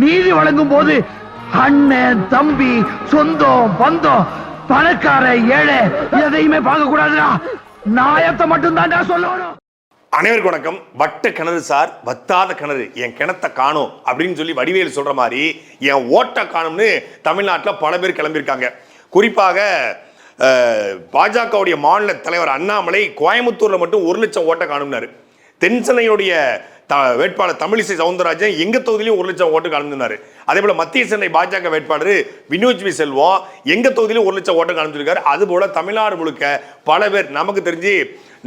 நீதி வழங்கும் போது அண்ணன் தம்பி சொந்தம் பந்தம் பணக்கார ஏழை எதையுமே பார்க்க கூடாதுடா. நாயத்தை மட்டும் தான் சொல்லணும். அனைவருக்கும் வணக்கம். வட்ட கிணறு சார் வத்தாத கிணறு. என் கிணத்தை காணும் அப்படின்னு சொல்லி வடிவேல் சொல்ற மாதிரி என் ஓட்டை காணும்னு தமிழ்நாட்டில் பல பேர் கிளம்பியிருக்காங்க. குறிப்பாக அஹ், பாஜகவுடைய மாநில தலைவர் அண்ணாமலை கோயம்புத்தூர்ல மட்டும் ஒரு லட்சம் ஓட்டை காணும்னாரு. தென்சென்னையுடைய த வேட்பாளர் தமிழிசை சவுந்தரராஜன் எங்கள் தொகுதியிலையும் ஒரு லட்சம் ஓட்டு கலந்துருந்தார் அதே போல் மத்திய சென்னை பாஜக வேட்பாளர் வினோஜ் வி செல்வம் எங்கள் தொகுதியிலும் ஒரு லட்சம் ஓட்டு கலந்துருக்காரு அது போல தமிழ்நாடு முழுக்க பல பேர் நமக்கு தெரிஞ்சு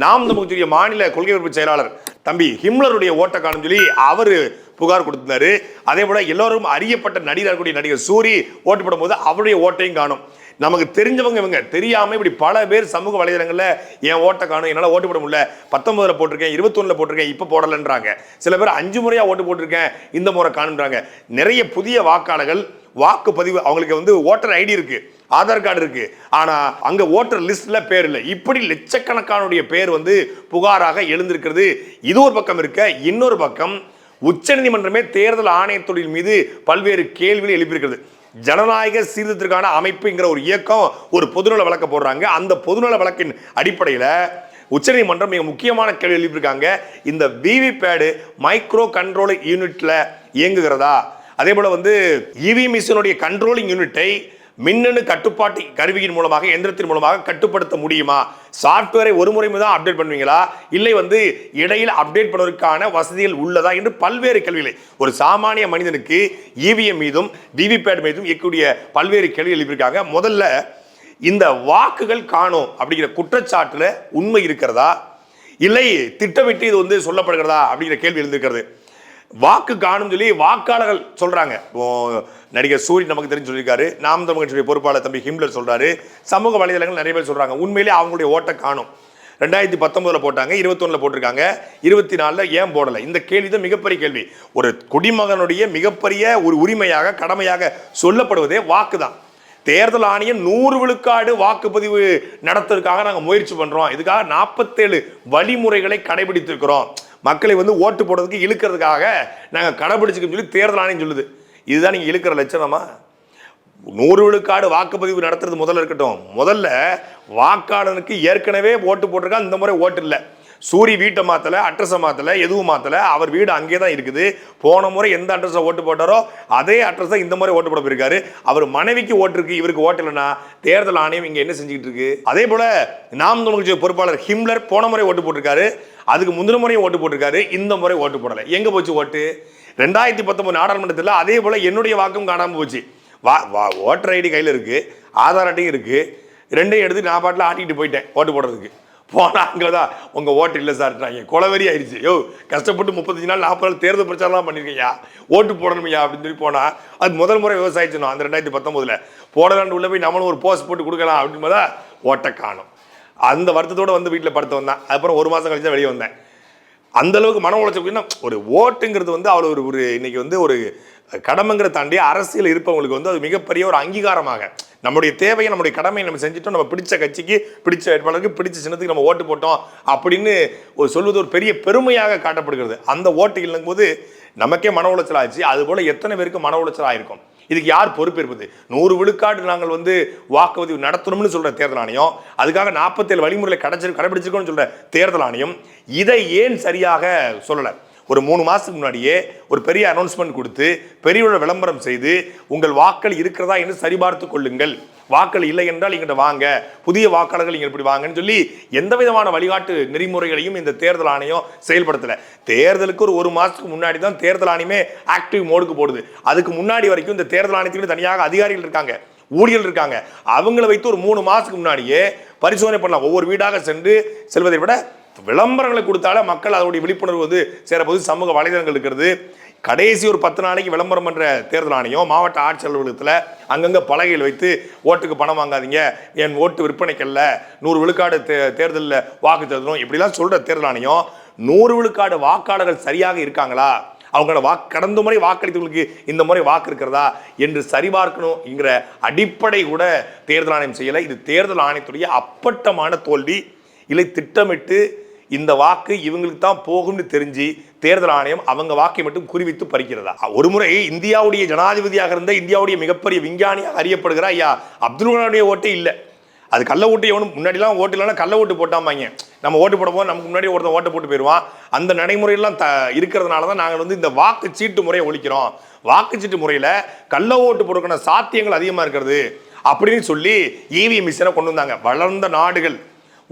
நாம் நமக்கு தெரிய மாநில கொள்கை பொறுப்பு செயலாளர் தம்பி ஹிம்லருடைய ஓட்டை காணும் சொல்லி அவர் புகார் கொடுத்திருந்தாரு. அதே போல எல்லோரும் அறியப்பட்ட நடிகர் கூடிய நடிகர் சூரி ஓட்டு போடும்போது அவருடைய ஓட்டையும் காணும். நமக்கு தெரிஞ்சவங்க இவங்க. தெரியாமல் இப்படி பல பேர் சமூக வலைதளங்களில் என் ஓட்டை காணும்? என்னால் ஓட்டு போட முடியல. பத்தொன்பதுல போட்டிருக்கேன் இருபத்தொன்னில் போட்டிருக்கேன் இப்போ போடலைன்றாங்க. சில பேர் அஞ்சு முறையாக ஓட்டு போட்டிருக்கேன் இந்த முறை காணுன்றாங்க நிறைய புதிய வாக்காளர்கள் வாக்குப்பதிவு அவங்களுக்கு வந்து ஓட்டர் ஐடி இருக்கு ஆதார் கார்டு இருக்கு. ஆனா அங்க ஓட்டர் லிஸ்ட்ல பேர் இல்லை. இப்படி லட்சக்கணக்கானுடைய பேர் வந்து புகாராக எழுந்திருக்கிறது. இது ஒரு பக்கம் இருக்க இன்னொரு பக்கம் உச்சநீதிமன்றமே தேர்தல் ஆணையத்துடைய மீது பல்வேறு கேள்விகளை எழுப்பியிருக்கிறது. ஜனநாயக சீர்திருத்தத்திற்கான அமைப்புங்கிற ஒரு இயக்கம் ஒரு பொதுநல வழக்க போடுறாங்க. அந்த பொதுநல வழக்கின் அடிப்படையில் உச்சநீதிமன்றம் மிக முக்கியமான கேள்வி எழுப்பியிருக்காங்க. இந்த விவிபேடு மைக்ரோ கண்ட்ரோல் யூனிட்ல இயங்குகிறதா? அதே போல வந்து இவி மிஷினுடைய கண்ட்ரோலிங் யூனிட்டை மின்னணு கட்டுப்பாட்டு கருவியின் மூலமாக எந்திரத்தின் மூலமாக கட்டுப்படுத்த முடியுமா? சாஃப்ட்வேரை ஒரு முறை தான் அப்டேட் பண்ணுவீங்களா? இல்லை வந்து இடையில் அப்டேட் பண்ணுவதற்கான வசதிகள் உள்ளதா என்று பல்வேறு கேள்விகளை. ஒரு சாமானிய மனிதனுக்கு இவிஎம் மீதும் விவிபேட் மீதும் இருக்கக்கூடிய பல்வேறு கேள்வி எழுப்பியிருக்காங்க. முதல்ல இந்த வாக்குகள் காணும் அப்படிங்கிற குற்றச்சாட்டுல உண்மை இருக்கிறதா? இல்லை திட்டமிட்டு இது வந்து சொல்லப்படுகிறதா அப்படிங்கிற கேள்வி எழுந்திருக்கிறது. வாக்கு காணும் சொல்லி வாக்காளர்கள் சொல்றாங்க. நடிகர் சூரி நமக்கு தெரிஞ்சு சொல்லியிருக்காரு. நாம் தமிழ் கட்சியுடைய பொறுப்பாளர் தம்பி ஹிம்லர் சொல்றாரு. சமூக வலைதளங்கள் நிறைய பேர் சொல்றாங்க. உண்மையிலே அவங்களுடைய ஓட்டை காணும். ரெண்டாயிரத்தி பத்தொன்பதுல போட்டாங்க. இருபத்தொன்னுல போட்டிருக்காங்க. இருபத்தி நாலுல ஏன் போடலை? இந்த கேள்வி தான் மிகப்பெரிய கேள்வி. ஒரு குடிமகனுடைய மிகப்பெரிய ஒரு உரிமையாக கடமையாக சொல்லப்படுவதே வாக்கு தான் தேர்தல் ஆணையம் நூறு விழுக்காடு வாக்குப்பதிவு நடத்துறதுக்காக நாங்கள் முயற்சி பண்றோம். இதுக்காக நாற்பத்தேழு வழிமுறைகளை கடைபிடித்திருக்கிறோம். மக்களை வந்து ஓட்டு போடுறதுக்கு இழுக்கிறதுக்காக நாங்கள் கடைபிடிச்சுக்கன்னு சொல்லி தேர்தல் ஆணையம் சொல்லுது. இதுதான் நீங்கள் இழுக்கிற லட்சணமா? நூறு விழுக்காடு வாக்குப்பதிவு நடத்துறது முதல்ல இருக்கட்டும். முதல்ல வாக்காளனுக்கு ஏற்கனவே ஓட்டு போட்டிருக்கா இந்த முறை ஓட்டு இல்லை. சூரி வீட்டை மாற்றலை அட்ரஸை மாற்றலை எதுவும் மாற்றலை அவர் வீடு அங்கே தான் இருக்குது. போன முறை எந்த அட்ரஸை ஓட்டு போட்டாரோ அதே அட்ரஸை இந்த முறை ஓட்டு போட போயிருக்காரு. அவர் மனைவிக்கு ஓட்டு இருக்கு இவருக்கு ஓட்டு இல்லைன்னா தேர்தல் ஆணையம் இங்கே என்ன செஞ்சுக்கிட்டு இருக்கு? அதே போல நாம் தமிழ் பொறுப்பாளர் ஹிம்லர் போன முறை ஓட்டு போட்டிருக்காரு. அதுக்கு முந்தின முறையும் ஓட்டு போட்டிருக்காரு. இந்த முறை ஓட்டு போடலை. எங்கே போச்சு ஓட்டு? ரெண்டாயிரத்தி பத்தொன்பது நாடாளுமன்றத்தில் அதே போல் என்னுடைய வாக்கும் காணாமல் போச்சு. வா வா ஓட்டர் ஐடி கையில் இருக்குது ஆதார் அட்டையும் இருக்குது ரெண்டையும் எடுத்து நான் பாட்டில் ஆட்டிக்கிட்டு போயிட்டேன் ஓட்டு போடுறதுக்கு. போனால் அங்கே தான் உங்கள் ஓட்டு இல்லை சார்ட்டாங்க குளவரி ஆயிடுச்சு. யோ கஷ்டப்பட்டு முப்பத்தஞ்சு நாள் நாற்பது நாள் தேர்தல் பிரச்சாரம்லாம் பண்ணியிருக்கையா ஓட்டு போடணுமையா அப்படின்னு சொல்லி போனால் அது முதல் முறை விவசாய அந்த ரெண்டாயிரத்தி பத்தொம்போதில் போடலான்னு உள்ள போய் நம்மளும் ஒரு போஸ்ட் போட்டு கொடுக்கலாம் அப்படின்னு தான் ஓட்டை காணும். அந்த வருத்தத்தோட வந்து வீட்டில் படுத்து வந்தேன் அப்புறம் ஒரு மாதம் கழிச்சு தான் வெளியே வந்தேன். அந்த அளவுக்கு மன உளைச்சல் ஒரு ஓட்டுங்கிறது வந்து அவ்வளோ ஒரு ஒரு இன்னைக்கு வந்து ஒரு கடமைங்கிற தாண்டி அரசியல் இருப்பவங்களுக்கு வந்து அது மிகப்பெரிய ஒரு அங்கீகாரமாக. நம்முடைய தேவையை நம்முடைய கடமையை நம்ம செஞ்சுட்டோம். நம்ம பிடிச்ச கட்சிக்கு பிடிச்ச வேட்பாளருக்கு பிடிச்ச சின்னத்துக்கு நம்ம ஓட்டு போட்டோம் அப்படின்னு ஒரு சொல்வது ஒரு பெரிய பெருமையாக காட்டப்படுகிறது. அந்த ஓட்டு இல்லைங்கும்போது நமக்கே மன உளைச்சல் ஆச்சு அது போல எத்தனை பேருக்கு மன உளைச்சல் ஆயிருக்கும்? இதுக்கு யார் பொறுப்பேற்பது நூறு விழுக்காடு நாங்கள் வந்து வாக்குப்பதிவு நடத்தணும்னு சொல்கிற தேர்தல் ஆணையம் அதுக்காக நாற்பத்தேழு வழிமுறைகளை கடைச்சி கடைபிடிச்சிருக்கோம்னு சொல்கிற தேர்தல் ஆணையம் இதை ஏன் சரியாக சொல்லலை? ஒரு மூணு மாதத்துக்கு முன்னாடியே ஒரு பெரிய அனௌன்ஸ்மெண்ட் கொடுத்து பெரியோட விளம்பரம் செய்து உங்கள் வாக்கள் இருக்கிறதா என்று சரிபார்த்து கொள்ளுங்கள். வாக்கள் இல்லை என்றால் இங்கிட்ட வாங்க. புதிய வாக்காளர்கள் இங்கே இப்படி வாங்கன்னு சொல்லி எந்த விதமான வழிகாட்டு நெறிமுறைகளையும் இந்த தேர்தல் ஆணையம் செயல்படுத்தலை. தேர்தலுக்கு ஒரு ஒரு மாதத்துக்கு முன்னாடி தான் தேர்தல் ஆணையமே ஆக்டிவ் மோடுக்கு போடுது. அதுக்கு முன்னாடி வரைக்கும் இந்த தேர்தல் ஆணையத்துக்கு தனியாக அதிகாரிகள் இருக்காங்க ஊழியர்கள் இருக்காங்க. அவங்கள வைத்து ஒரு மூணு மாதத்துக்கு முன்னாடியே பரிசோதனை பண்ணலாம். ஒவ்வொரு வீடாக சென்று செல்வதை விட விளம்பரங்களை கொடுத்தாலே மக்கள் அதோடைய விழிப்புணர்வு வந்து சேரப்போது சமூக வலைதளங்கள் இருக்கிறது. கடைசி ஒரு பத்து நாளைக்கு விளம்பரம் பண்ணுற தேர்தல் ஆணையம் மாவட்ட ஆட்சியர் அலுவலகத்தில் அங்கங்கே பலகையில் வைத்து ஓட்டுக்கு பணம் வாங்காதீங்க. என் ஓட்டு விற்பனைக்கல்ல நூறு விழுக்காடு தே தேர்தலில் வாக்கு செலுத்தணும் இப்படிலாம் சொல்கிற தேர்தல் ஆணையம் நூறு விழுக்காடு வாக்காளர்கள் சரியாக இருக்காங்களா? அவங்களோட வாக்கு கடந்த முறை வாக்களித்தவங்களுக்கு இந்த முறை வாக்கு இருக்கிறதா? என்று சரிபார்க்கணுங்கிற அடிப்படை கூட தேர்தல் ஆணையம் செய்யலை. இது தேர்தல் ஆணையத்துடைய அப்பட்டமான தோல்வி. இல்லை திட்டமிட்டு இந்த வாக்கு இவங்களுக்கு தான் போகும்னு தெரிஞ்சு தேர்தல் ஆணையம் அவங்க வாக்கை மட்டும் குறிவித்து பறிக்கிறதா? ஒரு முறை இந்தியாவுடைய ஜனாதிபதியாக இருந்த இந்தியாவுடைய மிகப்பெரிய விஞ்ஞானியாக அறியப்படுகிற ஐயா அப்துல் கலாமுடைய ஓட்டே இல்லை. அது கள்ள ஓட்டு எவனும் முன்னாடிலாம் ஓட்டு இல்லைன்னா கள்ள ஓட்டு போட்டாமாங்க நம்ம ஓட்டு போட போது நமக்கு முன்னாடி ஒருத்தன் ஓட்டை போட்டு போயிடுவான். அந்த நடைமுறையெல்லாம் த இருக்கிறதுனால தான் நாங்கள் வந்து இந்த வாக்கு சீட்டு முறையை ஒழிக்கிறோம். வாக்குச்சீட்டு முறையில் கள்ள ஓட்டு போடுறதுக்கான சாத்தியங்கள் அதிகமாக இருக்கிறது அப்படின்னு சொல்லி இவிஎம் மிஷினை கொண்டு வந்தாங்க. வளர்ந்த நாடுகள்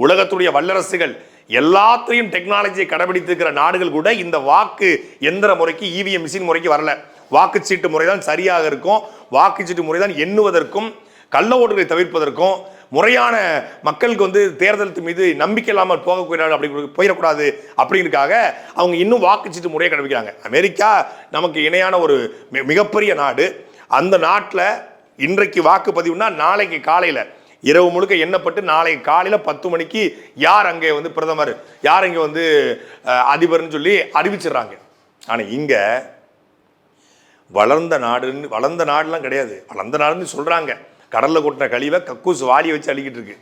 உலகத்துடைய வல்லரசுகள் எல்லாத்தையும் டெக்னாலஜியை கடைபிடித்திருக்கிற நாடுகள் கூட இந்த வாக்கு எந்திர முறைக்கு இவிஎம் மிஷின் முறைக்கு வரல. வாக்குச்சீட்டு முறை தான் சரியாக இருக்கும். வாக்குச்சீட்டு முறை தான் எண்ணுவதற்கும் கள்ள ஓட்டுகளை தவிர்ப்பதற்கும் முறையான மக்களுக்கு வந்து தேர்தல் மீது நம்பிக்கை இல்லாமல் போகக்கூடாது அப்படி போயிடக்கூடாது அப்படிங்கிறதுக்காக அவங்க இன்னும் வாக்குச்சீட்டு முறையை கடைபிடிக்கிறாங்க. அமெரிக்கா நமக்கு இணையான ஒரு மிகப்பெரிய நாடு. அந்த நாட்டில் இன்றைக்கு வாக்குப்பதிவுனா நாளைக்கு காலையில். இரவு முழுக்க எண்ணப்பட்டு நாளைக்கு காலையில் பத்து மணிக்கு யார் அங்கே வந்து பிரதமர் யார் இங்கே வந்து அதிபர்னு சொல்லி அறிவிச்சிடுறாங்க. ஆனால் இங்கே வளர்ந்த நாடுன்னு வளர்ந்த நாடுலாம் கிடையாது. வளர்ந்த நாடுன்னு சொல்கிறாங்க கடலில் கொட்டின கழிவை கக்கூஸ் வாளியை வச்சு அழிக்கிட்டு இருக்கு.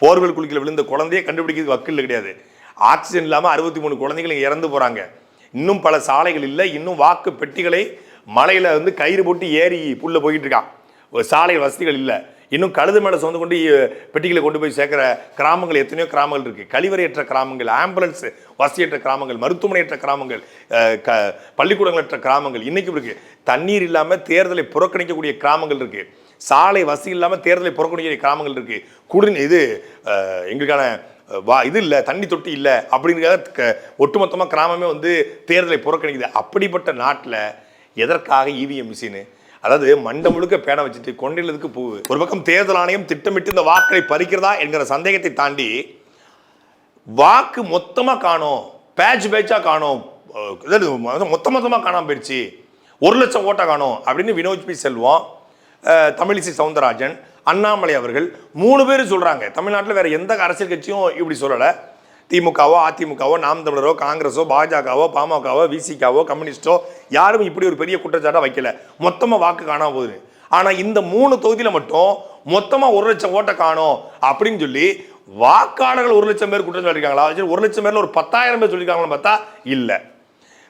போர்வெல் குளிக்கில் விழுந்த குழந்தையே கண்டுபிடிக்கிறது வக்கில் கிடையாது. ஆக்சிஜன் இல்லாமல் அறுபத்தி மூணு குழந்தைகள் இங்கே இறந்து போகிறாங்க இன்னும் பல சாலைகள் இல்லை இன்னும் வாக்கு பெட்டிகளை மலையில் வந்து கயிறு போட்டு ஏறி புல்ல போயிட்டு இருக்கான் சாலை வசதிகள் இல்லை. இன்னும் கழுது மேலே சொந்து கொண்டு பெட்டிகளை கொண்டு போய் சேர்க்குற கிராமங்கள் எத்தனையோ கிராமங்கள் இருக்குது கழிவறையற்ற கிராமங்கள் ஆம்புலன்ஸ் வசதியற்ற கிராமங்கள் மருத்துவமனையற்ற கிராமங்கள் க பள்ளிக்கூடங்களற்ற கிராமங்கள் இன்றைக்கும் இருக்குது தண்ணீர் இல்லாமல் தேர்தலை புறக்கணிக்கக்கூடிய கிராமங்கள் இருக்குது சாலை வசதி இல்லாமல் தேர்தலை புறக்கணிக்கக்கூடிய கிராமங்கள் இருக்குது குடிநீர் இது எங்களுக்கான வா இது இல்லை தண்ணி தொட்டி இல்லை அப்படிங்கிறத ஒட்டுமொத்தமாக கிராமமே வந்து தேர்தலை புறக்கணிக்குது. அப்படிப்பட்ட நாட்டில் எதற்காக இவிஎம் மிஷினு? அதாவது மண்டை முழுக்க பேனை வச்சுட்டு கொண்டிலதுக்கு பூ. ஒரு பக்கம் தேர்தல் ஆணையம் திட்டமிட்டு இந்த வாக்களை பறிக்கிறதா என்கிற சந்தேகத்தை தாண்டி வாக்கு மொத்தமாக காணோம். பேட்ச் பேட்சாக காணோம். மொத்த மொத்தமாக காணாம போயிடுச்சு. ஒரு லட்சம் ஓட்டை காணோம் அப்படின்னு வினோத் பி செல்வம் தமிழிசை சவுந்தரராஜன் அண்ணாமலை அவர்கள் மூணு பேர் சொல்கிறாங்க தமிழ்நாட்டில் வேறு எந்த அரசியல் கட்சியும் இப்படி சொல்லலை. திமுகவோ அதிமுகவோ நாம் தமிழரோ காங்கிரஸோ பாஜகவோ பாமகவோ விசிகாவோ கம்யூனிஸ்டோ யாரும் இப்படி ஒரு பெரிய குற்றச்சாட்டாக வைக்கல. மொத்தமாக வாக்கு காணாம போகுது. ஆனால் இந்த மூணு தொகுதியில் மட்டும் மொத்தமாக ஒரு லட்சம் ஓட்டை காணோம் அப்படின்னு சொல்லி வாக்காளர்கள் ஒரு லட்சம் பேர் குற்றம் சொல்லியிருக்காங்களா? சரி, ஒரு லட்சம் பேரில் ஒரு பத்தாயிரம் பேர் சொல்லியிருக்காங்களான்னு பார்த்தா இல்லை.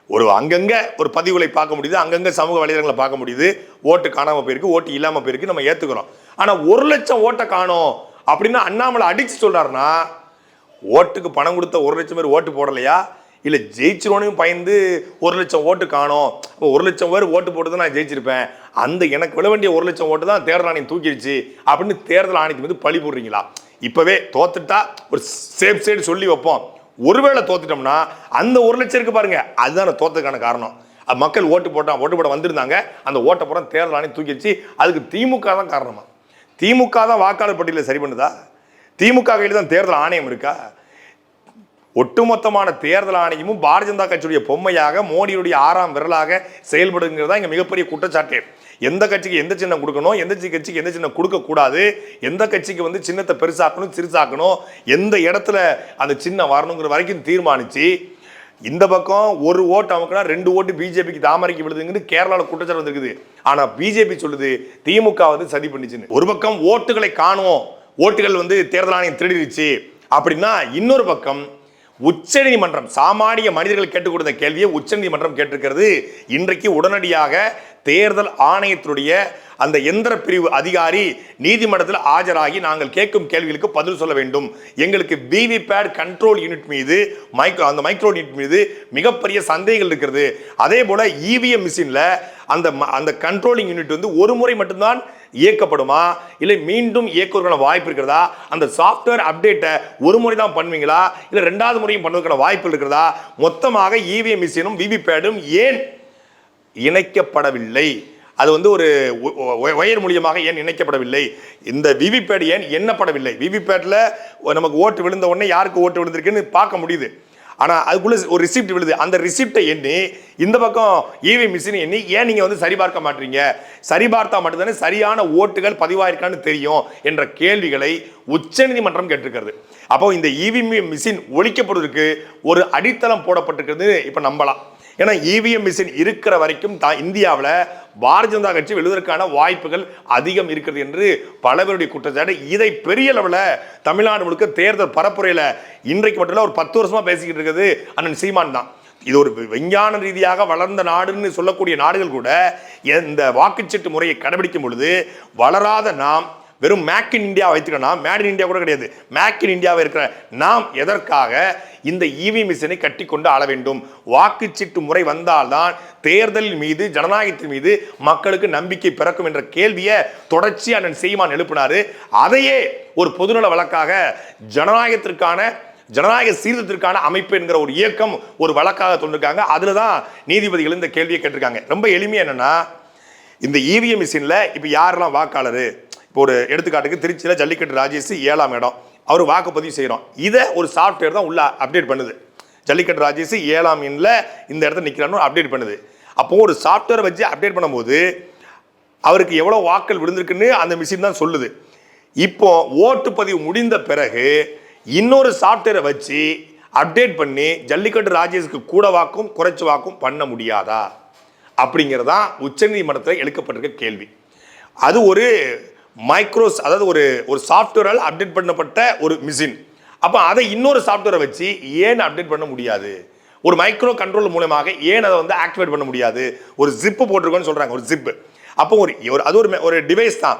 ஒரு அங்கங்கே ஒரு பதிவுகளை பார்க்க முடியுது. அங்கங்கே சமூக வலைதளங்களை பார்க்க முடியுது. ஓட்டு காணாமல் போயிருக்கு ஓட்டு இல்லாமல் போயிருக்கு நம்ம ஏற்றுக்கிறோம் ஆனால் ஒரு லட்சம் ஓட்டை காணோம் அப்படின்னு அண்ணாமலை அடித்து சொல்கிறாருன்னா ஓட்டுக்கு பணம் கொடுத்த ஒரு லட்சம் பேர் ஓட்டு போடலையா? இல்லை ஜெயிச்சிருவோனையும் பயந்து ஒரு லட்சம் ஓட்டு காணும். அப்போ ஒரு லட்சம் பேர் ஓட்டு போட்டு நான் ஜெயிச்சிருப்பேன். அந்த எனக்கு விழ வேண்டிய ஒரு லட்சம் ஓட்டு தான் தேர்தல் ஆணையம் தூக்கிடுச்சு அப்படின்னு தேர்தல் ஆணையத்துக்கு வந்து பழி போடுறீங்களா? இப்போவே தோத்துட்டா ஒரு சேஃப் சைடு சொல்லி வைப்போம். ஒருவேளை தோத்துட்டோம்னா அந்த ஒரு லட்சம் இருக்கு பாருங்க. அதுதான் தோத்ததுக்கான காரணம். மக்கள் ஓட்டு போட்டான் ஓட்டு போட வந்திருந்தாங்க. அந்த ஓட்டை போட தேர்தல் ஆணையம் தூக்கிடுச்சு. அதுக்கு திமுக தான் காரணமா? திமுக தான் வாக்காளர் பட்டியலில் சரி பண்ணுதா? திமுக கையில் தான் தேர்தல் ஆணையம் இருக்கா? ஒட்டுமொத்தமான தேர்தல் ஆணையமும் பாரதிய ஜனதா கட்சியுடைய பொம்மையாக மோடியுடைய ஆறாம் விரலாக செயல்படுங்கிறது தான் இங்கே மிகப்பெரிய குற்றச்சாட்டு. எந்த கட்சிக்கு எந்த சின்னம் கொடுக்கணும் எந்த கட்சிக்கு எந்த சின்னம் கொடுக்கக்கூடாது எந்த கட்சிக்கு வந்து சின்னத்தை பெருசாக்கணும் சிறுசாக்கணும் எந்த இடத்துல அந்த சின்னம் வரணுங்கிற வரைக்கும் தீர்மானிச்சு இந்த பக்கம் ஒரு ஓட்டு அமுக்குனா ரெண்டு ஓட்டு பிஜேபிக்கு தாமரைக்கு விழுதுங்கிறது கேரளாவில் குற்றச்சாட்டு வந்திருக்குது. ஆனால் பிஜேபி சொல்லுது திமுக வந்து சதி பண்ணிச்சுன்னு. ஒரு பக்கம் ஓட்டுகளை காணுவோம் ஓட்டுகள் வந்து தேர்தல் ஆணையம் திருடிடுச்சு அப்படின்னா இன்னொரு பக்கம் உச்சநீதிமன்றம் சாமானிய மனிதர்கள் கேட்டுக் கொடுத்த கேள்வியை உச்சநீதிமன்றம் கேட்டிருக்கிறது. இன்றைக்கு உடனடியாக தேர்தல் ஆணையத்தினுடைய அந்த எந்திர பிரிவு அதிகாரி நீதிமன்றத்தில் ஆஜராகி நாங்கள் கேட்கும் கேள்விகளுக்கு பதில் சொல்ல வேண்டும். எங்களுக்கு விவிபேட் கண்ட்ரோல் யூனிட் மீது மைக்ரோ அந்த மைக்ரோ யூனிட் மீது மிகப்பெரிய சந்தேகங்கள் இருக்கிறது. அதே போல இவிஎம் மிஷினில் அந்த ம- அந்த கண்ட்ரோலிங் யூனிட் வந்து ஒரு முறை மட்டும்தான் இயக்கப்படுமா? இல்லை மீண்டும் இயக்குவதற்கான வாய்ப்பு இருக்கிறதா? அந்த சாஃப்ட்வேர் அப்டேட்டை ஒரு முறை தான் பண்ணுவீங்களா? இல்லை ரெண்டாவது முறையும் பண்ணுவதற்கான வாய்ப்பு இருக்கிறதா? மொத்தமாக இவிஎம் மிஷினும் விவிபேடும் ஏன் இணைக்கப்படவில்லை. அது வந்து ஒரு ஒ- ஒ- ஒயர் மூலியமாக ஏன் இணைக்கப்படவில்லை? இந்த விவிபேட் ஏன் எண்ணப்படவில்லை? விவிபேட்டில் நமக்கு ஓட்டு விழுந்த உடனே யாருக்கு ஓட்டு விழுந்திருக்குன்னு பார்க்க முடியுது. ஆனால் அதுக்குள்ளே ஒரு ரிசிப்ட் விழுது. அந்த ரிசிப்டை எண்ணி இந்த பக்கம் இவி மிஷின் எண்ணி ஏன் நீங்கள் வந்து சரிபார்க்க மாட்டீங்க? சரிபார்த்தா மட்டும்தானே சரியான ஓட்டுகள் பதிவாயிருக்கான்னு தெரியும் என்ற கேள்விகளை உச்சநீதிமன்றம் கேட்டிருக்கிறது. அப்போ இந்த இவி மிஷின் ஒழிக்கப்படுவதற்கு ஒரு அடித்தளம் போடப்பட்டிருக்கிறது இப்போ நம்பலாம். ஏன்னா இவிஎம் மிஷின் இருக்கிற வரைக்கும் தான் இந்தியாவில் பாரதிய ஜனதா கட்சி வெல்வதற்கான வாய்ப்புகள் அதிகம் இருக்கிறது என்று பலவருடைய குற்றச்சாட்டு. இதை பெரிய லெவலில் தமிழ்நாடு முழுக்க தேர்தல் பரப்புரையில் இன்றைக்கு மட்டும் ஒரு பத்து வருஷமா பேசிக்கிட்டு இருக்கிறது அண்ணன் சீமான் தான். இது ஒரு விஞ்ஞான ரீதியாக வளர்ந்த நாடுன்னு சொல்லக்கூடிய நாடுகள் கூட இந்த வாக்குச்சீட்டு முறையை கடைபிடிக்கும் பொழுது வளராத நாம் வெறும் மேக் இன் இந்தியா வைத்துக்கணும்னா மேட் இன் இந்தியா கூட கிடையாது. மேக் இன் இந்தியாவை இருக்கிற நாம் எதற்காக இந்த இவி மிஷினை கட்டி கொண்டு ஆள வேண்டும்? வாக்குச்சீட்டு முறை வந்தால்தான் தேர்தலின் மீது ஜனநாயகத்தின் மீது மக்களுக்கு நம்பிக்கை பிறக்கும் என்ற கேள்வியை தொடர்ச்சி அண்ணன் சீமான் எழுப்பினாரு. அதையே ஒரு பொதுநல வழக்காக ஜனநாயகத்திற்கான ஜனநாயக சீர்திருத்திற்கான அமைப்பு என்கிற ஒரு இயக்கம் ஒரு வழக்காக தொண்டிருக்காங்க அதில் தான் நீதிபதிகள் இந்த கேள்வியை கேட்டிருக்காங்க. ரொம்ப எளிமையா என்னன்னா இந்த இவிஎம் மிஷினில் இப்போ யாரெல்லாம் வாக்காளர்? இப்போ ஒரு எடுத்துக்காட்டுக்கு திருச்சியில் ஜல்லிக்கட்டு ராஜேஷ் ஏழாம் இடம். அவர் வாக்குப்பதிவு செய்கிறோம் இதை ஒரு சாஃப்ட்வேர் தான் உள்ள அப்டேட் பண்ணுது. ஜல்லிக்கட்டு ராஜேஷ் ஏழாம் எண்ணில் இந்த இடத்துல நிற்கிறான்னு அப்டேட் பண்ணுது. அப்போது ஒரு சாஃப்ட்வேரை வச்சு அப்டேட் பண்ணும்போது அவருக்கு எவ்வளோ வாக்கள் விழுந்திருக்குன்னு அந்த மிஷின் தான் சொல்லுது. இப்போ ஓட்டுப்பதிவு முடிந்த பிறகு இன்னொரு சாஃப்ட்வேரை வச்சு அப்டேட் பண்ணி ஜல்லிக்கட்டு ராஜேஷுக்கு கூட வாக்கும் குறைச்சு வாக்கும் பண்ண முடியாதா? அப்படிங்கிறதான் உச்சநீதிமன்றத்தில் எழுக்கப்பட்டிருக்க கேள்வி. அது ஒரு மைக்ரோஸ் அதாவது ஒரு ஒரு சாஃப்ட்வேரால் அப்டேட் பண்ணப்பட்ட ஒரு மிஷின் அப்போ அதை இன்னொரு சாஃப்ட்வேரை வச்சு ஏன் அப்டேட் பண்ண முடியாது? ஒரு மைக்ரோ கண்ட்ரோல் மூலமாக ஏன் அதை வந்து ஆக்டிவேட் பண்ண முடியாது? ஒரு ஜிப்பு போட்டிருக்கோன்னு சொல்கிறாங்க ஒரு ஜிப்பு அப்போ ஒரு ஒரு அது ஒரு ஒரு டிவைஸ் தான்.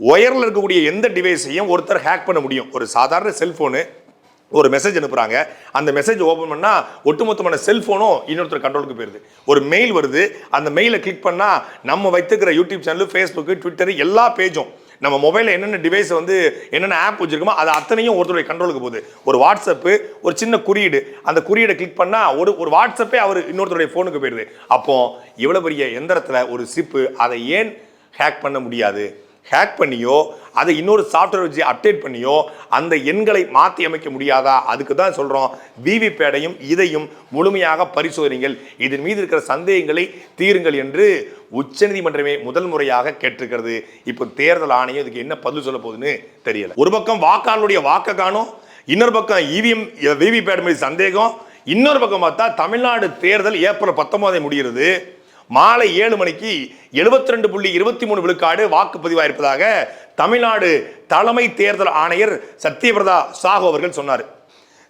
ஒயரில் இருக்கக்கூடிய எந்த டிவைஸையும் ஒருத்தர் ஹேக் பண்ண முடியும். ஒரு சாதாரண செல்ஃபோனு ஒரு மெசேஜ் அனுப்புகிறாங்க அந்த மெசேஜ் ஓப்பன் பண்ணால் ஒட்டுமொத்தமான செல்ஃபோனும் இன்னொருத்தர் கண்ட்ரோலுக்கு போயிருது. ஒரு மெயில் வருது அந்த மெயிலை கிளிக் பண்ணால் நம்ம வைத்துக்கிற யூடியூப் சேனல் ஃபேஸ்புக்கு ட்விட்டர் எல்லா பேஜும் நம்ம மொபைலில் என்னென்ன டிவைஸ் வந்து என்னென்ன ஆப் வச்சுருக்கோமோ அது அத்தனையும் ஒருத்தருடைய கண்ட்ரோலுக்கு போகுது. ஒரு வாட்ஸ்அப்பு ஒரு சின்ன குறியீடு. அந்த குறியீடை கிளிக் பண்ணால் ஒரு ஒரு வாட்ஸ்அப்பே அவர் இன்னொருத்தருடைய ஃபோனுக்கு போயிடுது. அப்போது இவ்வளோ பெரிய எந்திரத்தில் ஒரு சிப்பு அதை ஏன் ஹேக் பண்ண முடியாது? ஹேக் பண்ணியோ அதை இன்னொரு சாஃப்ட்வேர் வச்சு அப்டேட் பண்ணியோ அந்த எண்களை மாற்றி அமைக்க முடியாதா? அதுக்கு தான் சொல்கிறோம் விவிபேடையும் இதையும் முழுமையாக பரிசோதனைகள் இதன் மீது இருக்கிற சந்தேகங்களை தீருங்கள் என்று உச்சநீதிமன்றமே முதல் முறையாக கேட்டிருக்கிறது. இப்போ தேர்தல் ஆணையம் இதுக்கு என்ன பதில் சொல்ல போகுதுன்னு தெரியல. ஒரு பக்கம் வாக்காளருடைய வாக்க காணும். இன்னொரு பக்கம் இவிஎம் விவிபேட் மீது சந்தேகம். இன்னொரு பக்கம் பார்த்தா தமிழ்நாடு தேர்தல் ஏப்ரல் பத்தொன்பதை முடிகிறது. மாலை ஏழு மணிக்கு எழுபத்தி ரெண்டு புள்ளி இருபத்தி மூணு விழுக்காடு வாக்குப்பதிவாயிருப்பதாக தமிழ்நாடு தலைமை தேர்தல் ஆணையர் சத்யபிரதா சாஹூ அவர்கள் சொன்னார்.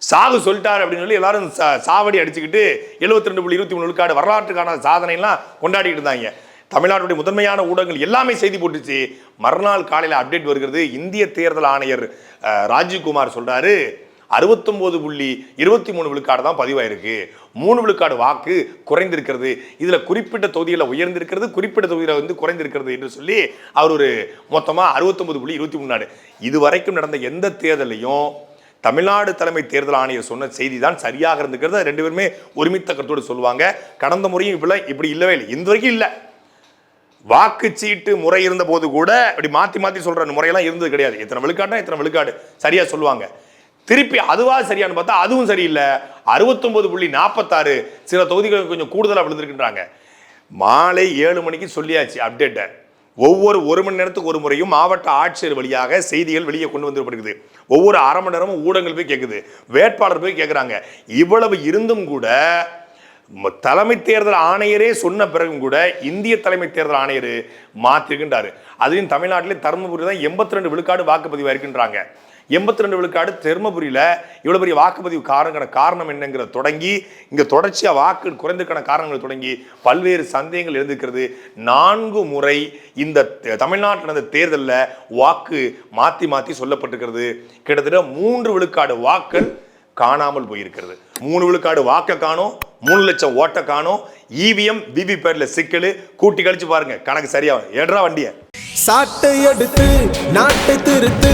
சாகு சொல்லிட்டார் அப்படின்னு சொல்லி எல்லாரும் சாவடி அடிச்சுக்கிட்டு எழுபத்தி ரெண்டு புள்ளி இருபத்தி மூணு விழுக்காடு வரலாற்றுக்கான சாதனைலாம் கொண்டாடிட்டு இருந்தாங்க. தமிழ்நாட்டுடைய முதன்மையான ஊடகங்கள் எல்லாமே செய்தி போட்டுச்சு. மறுநாள் காலையில் அப்டேட் வருகிறது. இந்திய தேர்தல் ஆணையர் ராஜீவ்குமார் சொல்கிறாரு அறுபத்தொம்போது புள்ளி இருபத்தி மூணு விழுக்காடு தான் பதிவாயிருக்கு. மூணு விழுக்காடு வாக்கு குறைந்திருக்கிறது. இதில் குறிப்பிட்ட தொகுதியில் உயர்ந்திருக்கிறது குறிப்பிட்ட தொகுதியில் வந்து குறைந்திருக்கிறது என்று சொல்லி அவர் ஒரு மொத்தமாக அறுபத்தொன்பது புள்ளி இருபத்தி மூணு இது வரைக்கும் நடந்த எந்த தேர்தலையும் தமிழ்நாடு தலைமை தேர்தல் ஆணையர் சொன்ன செய்தி தான் சரியாக இருந்துக்கிறது ரெண்டு பேருமே ஒருமித்த கருத்தோடு சொல்லுவாங்க. கடந்த முறையும் இப்படி இப்படி இல்லவே இல்லை. இந்த வரைக்கும் இல்லை. வாக்குச்சீட்டு முறை இருந்த போது கூட இப்படி மாற்றி மாற்றி சொல்கிற முறையெல்லாம் இருந்தது கிடையாது. இத்தனை விழுக்காடுனா இத்தனை விழுக்காடு சரியாக சொல்லுவாங்க. திருப்பி அதுவா சரியானு பார்த்தா அதுவும் சரியில்லை. அறுபத்தொன்பது புள்ளி நாற்பத்தாறு சில தொகுதிகளுக்கு கொஞ்சம் கூடுதலாக விழுந்திருக்கின்றாங்க. மாலை ஏழு மணிக்கு சொல்லியாச்சு அப்டேட்டை ஒவ்வொரு ஒரு மணி நேரத்துக்கு ஒரு முறையும் மாவட்ட ஆட்சியர் வழியாக செய்திகள் வெளியே கொண்டு வந்துப்படுகிறது ஒவ்வொரு அரை மணி நேரமும் ஊடகங்கள் போய் கேட்குது வேட்பாளர் போய் கேட்குறாங்க இவ்வளவு இருந்தும் கூட தலைமை தேர்தல் ஆணையரே சொன்ன பிறகும் கூட இந்திய தலைமை தேர்தல் ஆணையர் மாற்றிருக்கின்றாரு அதுலேயும் தமிழ்நாட்டிலே தருமபுரி தான் எண்பத்தி ரெண்டு விழுக்காடு வாக்குப்பதிவாக இருக்கின்றாங்க. எண்பத்தி ரெண்டு விழுக்காடு தருமபுரியில் இவ்வளோ பெரிய வாக்குப்பதிவு காரணங்கிற காரணம் என்னங்கிற தொடங்கி இங்கே தொடர்ச்சியாக வாக்கு குறைந்திருக்கான காரணங்கள் தொடங்கி பல்வேறு சந்தேகங்கள் எழுந்திருக்கிறது. நான்கு முறை இந்த தமிழ்நாட்டில் நடந்த தேர்தலில் வாக்கு மாற்றி மாற்றி சொல்லப்பட்டிருக்கிறது. கிட்டத்தட்ட மூன்று விழுக்காடு வாக்கள் காணாமல் போயிருக்கிறது. மூணு விழுக்காடு வாக்க காணும் மூணு லட்சம் ஓட்ட காணும். இவிஎம் விவி பேர்ல சிக்கல். கூட்டி கழிச்சு பாருங்க கணக்கு சரியா எடுறா வண்டியை? சாட்டை எடுத்து நாட்டை திருத்து.